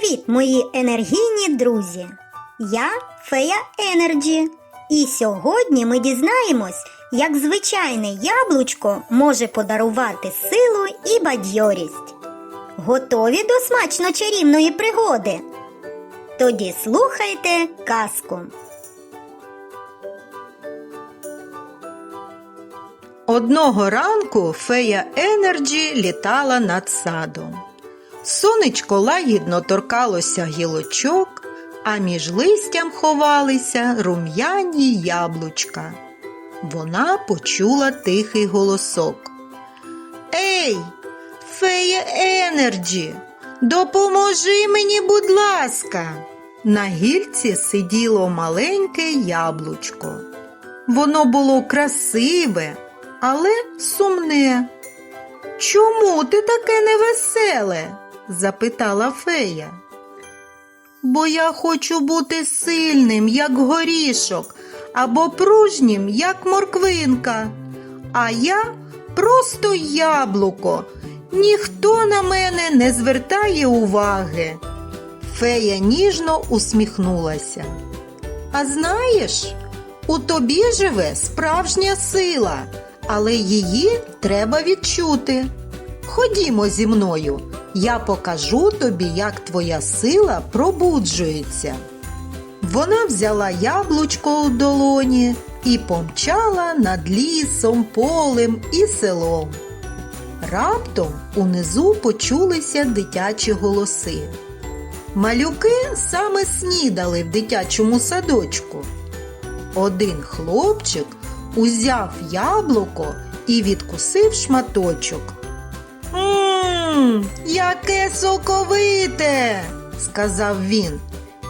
Привіт, мої енергійні друзі! Я Фея Енерджі. І сьогодні ми дізнаємось, як звичайне яблучко може подарувати силу і бадьорість. Готові до смачно чарівної пригоди? Тоді слухайте казку. Одного ранку фея Енерджі літала над садом. Сонечко лагідно торкалося гілочок, а між листям ховалися рум'яні яблучка. Вона почула тихий голосок. Ей, фея Енерджі, допоможи мені, будь ласка. На гільці сиділо маленьке яблучко. Воно було красиве, але сумне. Чому ти таке невеселе? Запитала фея. Бо я хочу бути сильним, як горішок, або пружнім, як морквинка. А я просто яблуко. Ніхто на мене не звертає уваги. Фея ніжно усміхнулася. А знаєш, у тобі живе справжня сила, але її треба відчути. Ходімо зі мною, я покажу тобі, як твоя сила пробуджується. Вона взяла яблучко у долоні і помчала над лісом, полем і селом. Раптом унизу почулися дитячі голоси. Малюки саме снідали в дитячому садочку. Один хлопчик узяв яблуко і відкусив шматочок. Мм, яке соковите, сказав він.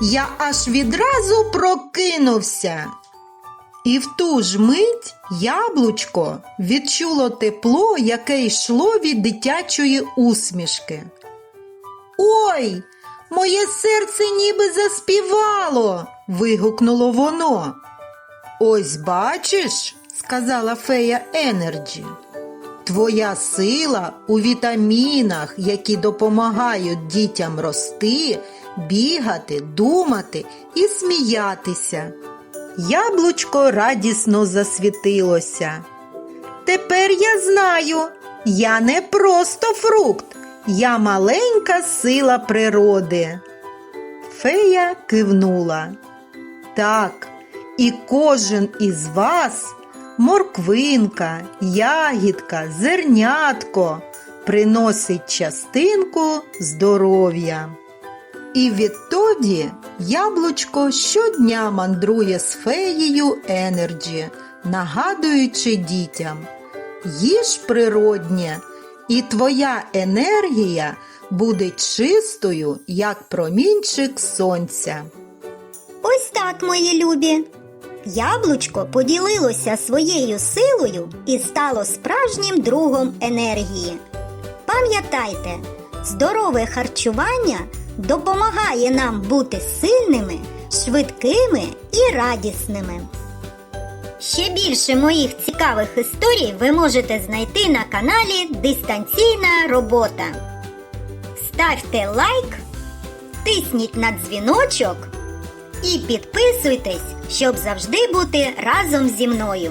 Я аж відразу прокинувся. І в ту ж мить яблучко відчуло тепло, яке йшло від дитячої усмішки. Ой, моє серце ніби заспівало. вигукнуло воно. Ось бачиш, сказала фея Енерджі. Твоя сила у вітамінах, які допомагають дітям рости, бігати, думати і сміятися. Яблучко радісно засвітилося. Тепер я знаю, я не просто фрукт, я маленька сила природи. Фея кивнула. Так, і кожен із вас морквинка, ягідка, зернятко приносить частинку здоров'я. І відтоді яблучко щодня мандрує з феєю Енерджі, нагадуючи дітям їж природнє, і твоя енергія буде чистою, як промінчик сонця. Ось так, мої любі. Яблучко поділилося своєю силою і стало справжнім другом енергії. Пам'ятайте, здорове харчування допомагає нам бути сильними, швидкими і радісними. Ще більше моїх цікавих історій ви можете знайти на каналі Дистанційна робота. Ставте лайк, тисніть на дзвіночок і підписуйтесь, щоб завжди бути разом зі мною.